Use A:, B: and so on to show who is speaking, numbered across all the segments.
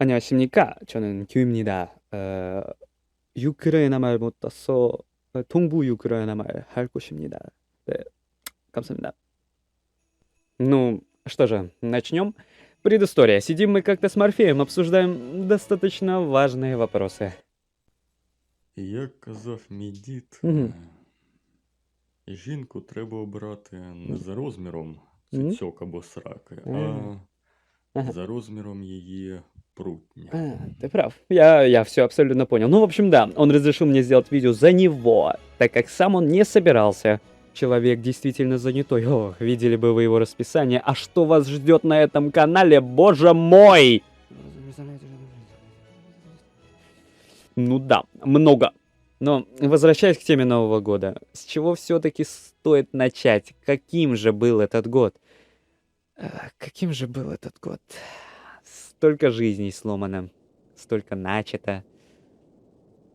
A: 안녕하십니까. 저는 규입니다. 어, 우크라이나 말 못해서 동부 우크라이나 말 할 것입니다. 네, 감사합니다. Ну, что же, начнем. Предыстория. Сидим мы как-то с Морфеем, обсуждаем достаточно важные вопросы.
B: Як казав мій дід,
A: Мгм.
B: е, жінку треба обирати не за розміром
A: Мгм.
B: цицьок або сраки, а
A: Ага. Ага.
B: за розміром її прутня.
A: А, ты прав. Я, я все абсолютно понял. Ну, в общем, да, он разрешил мне сделать видео за него, так как сам он не собирался. Человек действительно занятой. Ох, видели бы вы его расписание. А что вас ждет на этом канале, боже мой! Ну да, много. Но возвращаясь к теме Нового года, с чего все-таки стоит начать? Каким же был этот год? Э, Каким же был этот год? Столько жизней сломано, столько начато,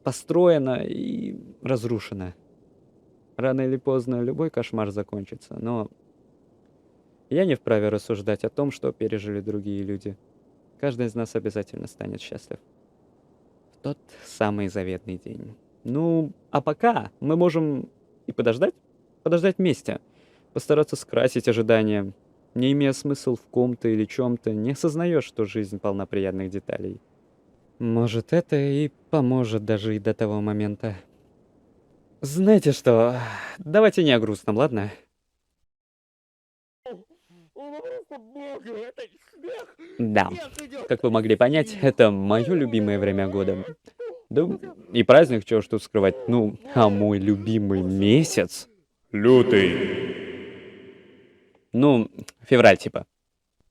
A: построено и разрушено. Рано или поздно любой кошмар закончится, но я не вправе рассуждать о том, что пережили другие люди. Каждый из нас обязательно станет счастлив. В тот самый заветный день. Ну, а пока мы можем и подождать, подождать вместе, постараться скрасить ожидания, не имея смысл в ком-то или чем-то, не осознаешь, что жизнь полна приятных деталей. Может, это и поможет дожить до того момента. Знаете что, давайте не о грустном, ладно? Да, как вы могли понять, это мое любимое время года. Да и праздник, чего ж тут скрывать. Ну, а мой любимый месяц...
B: Лютий.
A: Ну, февраль типа.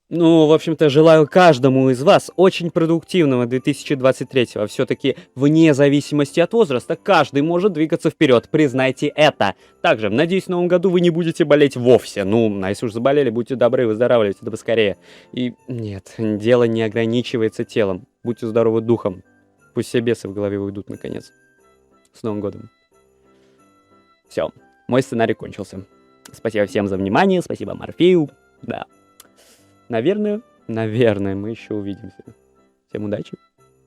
A: Ну, в общем-то, желаю каждому из вас очень продуктивного 2023-го. Все-таки вне зависимости от возраста каждый может двигаться вперед. Признайте это. Также, надеюсь, в новом году вы не будете болеть вовсе. Ну, а если уж заболели, будьте добры, выздоравливайте да поскорее. И нет, дело не ограничивается телом. Будьте здоровы духом. Пусть все бесы в голове уйдут, наконец. С Новым годом. Все, мой сценарий кончился. Спасибо всем за внимание, спасибо Морфею. Да. Наверное, наверное, мы еще увидимся. Всем удачи.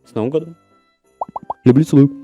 A: С Новым годом. Люблю, целую.